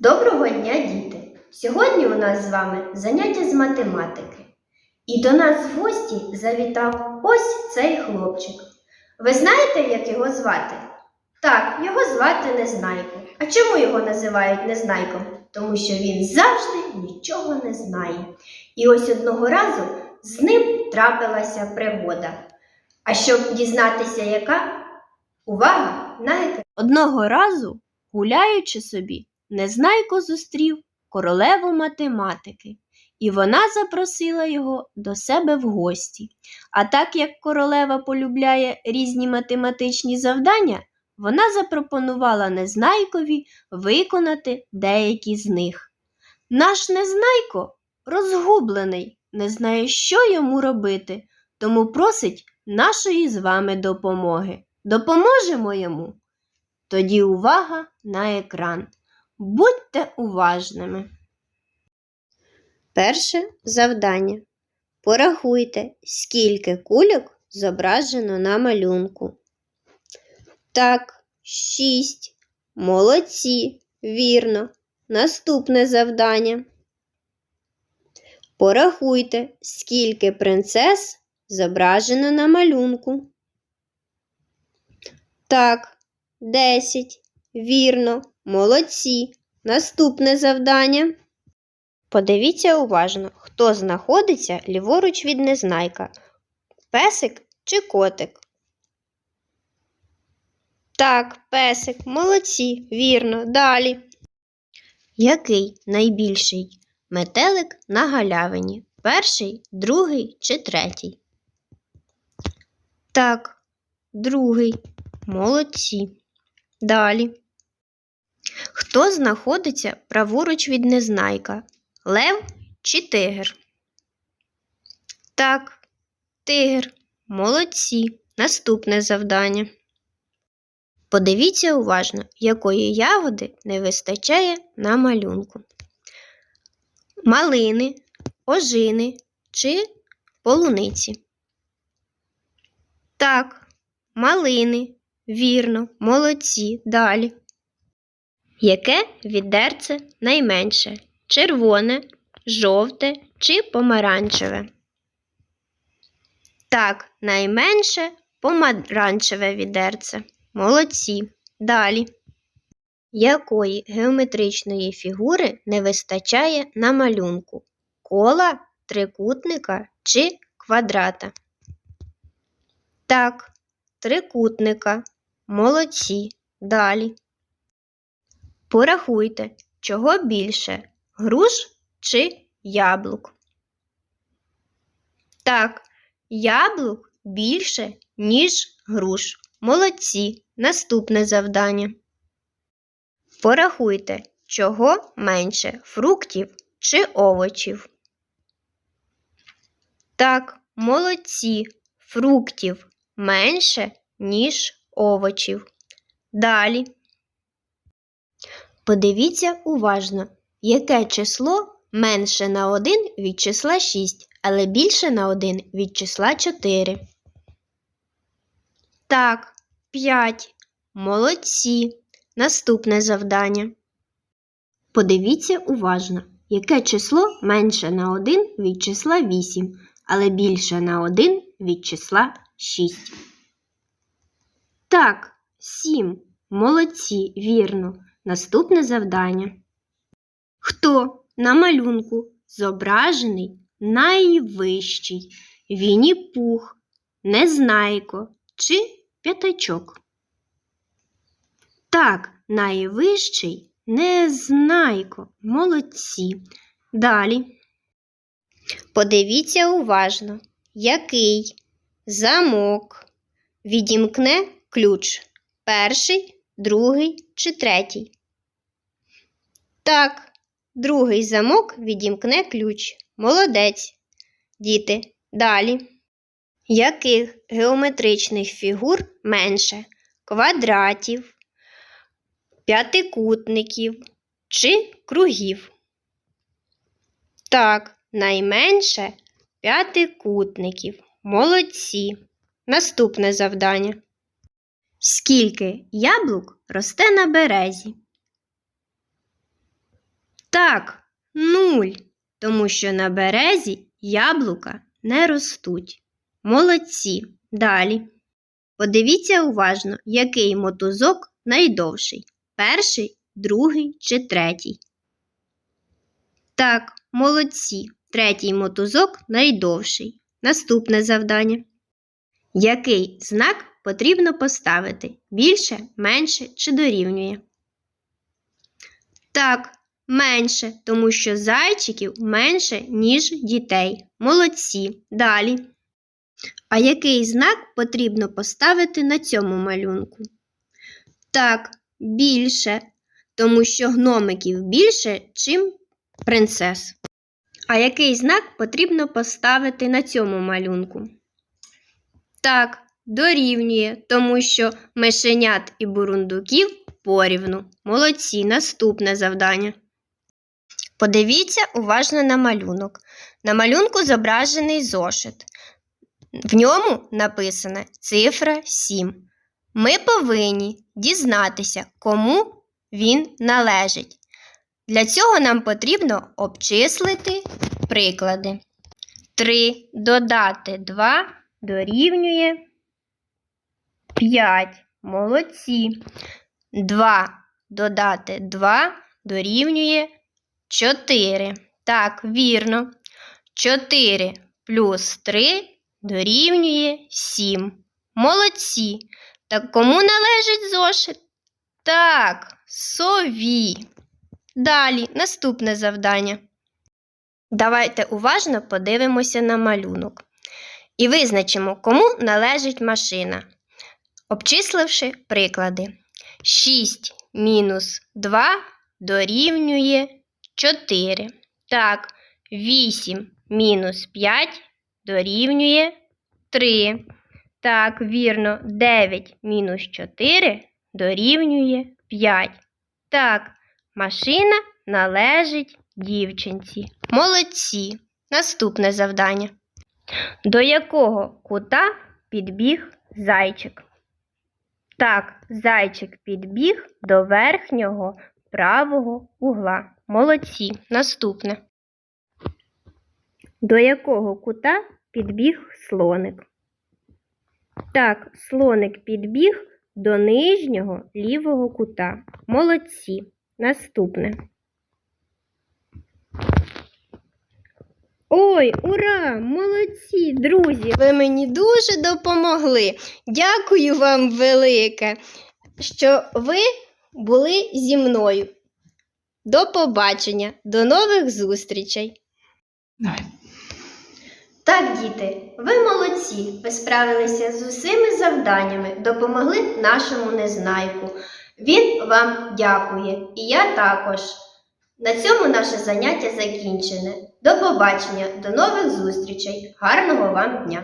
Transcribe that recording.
Доброго дня, діти! Сьогодні у нас з вами заняття з математики. І до нас в гості завітав ось цей хлопчик. Ви знаєте, як його звати? Так, його звати Незнайко. А чому його називають Незнайком? Тому що він завжди нічого не знає. І ось одного разу з ним трапилася пригода. А щоб дізнатися, яка, увага на екран. Одного разу, гуляючи собі, Незнайко зустрів королеву математики, і вона запросила його до себе в гості. А так як королева полюбляє різні математичні завдання, вона запропонувала Незнайкові виконати деякі з них. Наш Незнайко розгублений, не знає, що йому робити, тому просить нашої з вами допомоги. Допоможемо йому? Тоді увага на екран. Будьте уважними. Перше завдання. Порахуйте, скільки кульок зображено на малюнку. Так, шість. Молодці. Вірно. Наступне завдання. Порахуйте, скільки принцес зображено на малюнку. Так, десять. Вірно. Молодці. Наступне завдання. Подивіться уважно, хто знаходиться ліворуч від незнайка. Песик чи котик? Так, песик, молодці, вірно, далі. Який найбільший метелик на галявині? Перший, другий чи третій? Так, другий. Молодці. Далі. Хто знаходиться праворуч від незнайка? Лев чи тигр? Так, тигр. Молодці. Наступне завдання. Подивіться уважно, якої ягоди не вистачає на малюнку. Малини, ожини чи полуниці. Так, малини. Вірно, молодці. Далі. Яке відерце найменше? Червоне, жовте чи помаранчеве? Так, найменше помаранчеве відерце. Молодці. Далі. Якої геометричної фігури не вистачає на малюнку? Кола, трикутника чи квадрата? Так, трикутника. Молодці. Далі. Порахуйте, чого більше груш чи яблук? Так, яблук більше, ніж груш. Молодці. Наступне завдання. Порахуйте, чого менше фруктів чи овочів. Так, молодці. Фруктів менше, ніж овочів. Далі. Подивіться уважно, яке число менше на 1 від числа 6, але більше на 1 від числа 4. Так, 5. Молодці. Наступне завдання. Подивіться уважно, яке число менше на 1 від числа 8, але більше на 1 від числа 6. Так, 7. Молодці, вірно. Наступне завдання. Хто на малюнку зображений найвищий? Вінні пух, незнайко чи п'ятачок? Так, найвищий незнайко. Молодці. Далі. Подивіться уважно, який замок відімкне ключ. Перший, другий чи третій? Так, другий замок відімкне ключ. Молодець. Діти, далі. Яких геометричних фігур менше? Квадратів, п'ятикутників чи кругів? Так, найменше п'ятикутників. Молодці. Наступне завдання. Скільки яблук росте на березі? Так, нуль, тому що на березі яблука не ростуть. Молодці. Далі. Подивіться уважно, який мотузок найдовший. Перший, другий чи третій. Так, молодці. Третій мотузок найдовший. Наступне завдання. Який знак потрібно поставити? Більше, менше чи дорівнює? Так, менше, тому що зайчиків менше, ніж дітей. Молодці. Далі. А який знак потрібно поставити на цьому малюнку? Так, більше, тому що гномиків більше, чим принцес. А який знак потрібно поставити на цьому малюнку? Так, дорівнює, тому що мишенят і бурундуків порівну. Молодці, наступне завдання. Подивіться уважно на малюнок. На малюнку зображений зошит. В ньому написана цифра 7. Ми повинні дізнатися, кому він належить. Для цього нам потрібно обчислити приклади. 3 додати 2 дорівнює 5. Молодці. 2 додати 2 дорівнює 4. Так, вірно. 4 плюс 3 дорівнює 7. Молодці. Так кому належить зошит? Так, сові. Далі, наступне завдання. Давайте уважно подивимося на малюнок і визначимо, кому належить машина, обчисливши приклади. 6 мінус 2 дорівнює 4. Так, 8 мінус 5 дорівнює 3. Так, вірно, 9 мінус 4 дорівнює 5. Так, машина належить дівчинці. Молодці. Наступне завдання. До якого кута підбіг зайчик? Так, зайчик підбіг до верхнього правого угла. Молодці. Наступне. До якого кута підбіг слоник? Так, слоник підбіг до нижнього лівого кута. Молодці. Наступне. Ой, ура! Молодці, друзі! Ви мені дуже допомогли. Дякую вам велике, що ви були зі мною. До побачення, до нових зустрічей! Давай. Так, діти, ви молодці. Ви справилися з усіми завданнями, допомогли нашому незнайку. Він вам дякує, і я також. На цьому наше заняття закінчене. До побачення, до нових зустрічей. Гарного вам дня!